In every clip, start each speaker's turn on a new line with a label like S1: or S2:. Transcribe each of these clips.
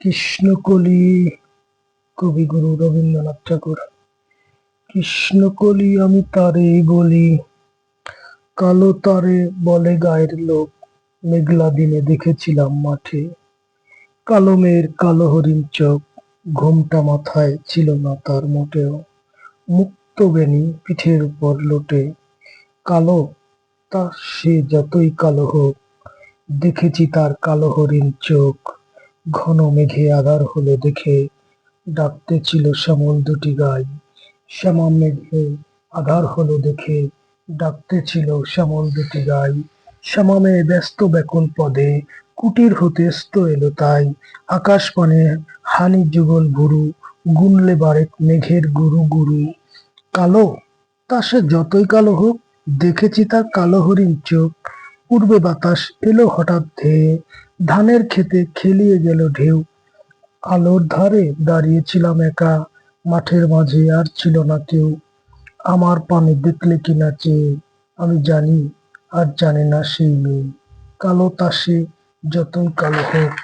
S1: কৃষ্ণকলি কবিগুরু রবীন্দ্রনাথ ঠাকুর। কৃষ্ণকলি আমি তারেই বলি, কালো তারে বলে গায়ের লোক, মেঘলা দিনে দেখেছিলাম মাঠে। কালো মেয়ের কালো হরিণ চোখ, ঘোমটা মাথায় ছিল না তার মোটেও। মুক্ত বেনি পিঠের উপর লোটে, কালো তা সে যতই কালো হোক দেখেছি তার কালো হরিণ চোখ। ঘন মেঘে আধার হলো দেখে। ডাকতেছিল শ্যামল দুটি গাই। শ্যামা মেঘে আধার হলো দেখে। ডাকতেছিল শ্যামল দুটি গাই। শ্যামা মেয়ে ব্যস্ত ব্যাকুল পদে, কুটির হতে স্ত এলো তাই। আকাশ পানে হানি যুগল ভুরু গুনলে বারেক মেঘের গুরু গুরু। কালো? তা সে যতই কালো হোক, দেখেছি তার কালো হরিণ চোখ। পূর্বে বাতাস এলো হঠাৎ ধেয়ে, ধানের খেতে খেলিয়ে গেল ঢেউ। আলোর ধারে দাঁড়িয়েছিলাম একা, মাঠের মাঝে আর ছিল না কেউ। আমার পানে দেখলে কিনা চেয়ে, আমি জানি আর জানে না সেই মেয়ে। কালো তাসে যতই কালো হোক,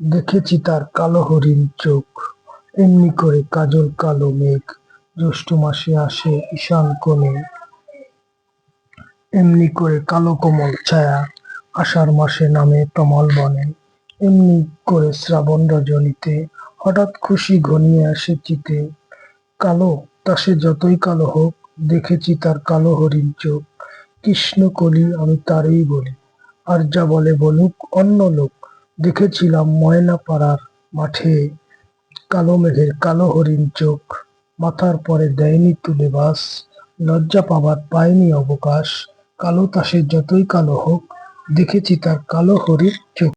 S1: দেখেছি তার কালো হরিণ চোখ। এমনি করে কাজল কালো মেঘ, জ্যৈষ্ঠ মাসে আসে ঈশান কোণে। এমনি করে কালো কোমল ছায়া আষাঢ় মাসে নামে তমাল বনে। এমনি করে শ্রাবণ রজনীতে হঠাৎ খুশি ঘনিয়ে আসে চিতে। কালো, তা সে যতই কালো হোক, দেখেছি তার কালো হরিণ চোখ। কৃষ্ণ কলি আমি তারই বলি, আর যা বলে বলুক অন্য লোক। দেখেছিলাম ময়না পাড়ার মাঠে কালো মেঘের কালো হরিণ চোখ। মাথার পরে দেয়নি তুলে বাস, লজ্জা পাবার পায়নি অবকাশ। কালো তাসে যতই কালো হোক দেখেছি তার কালো হরির চোখ।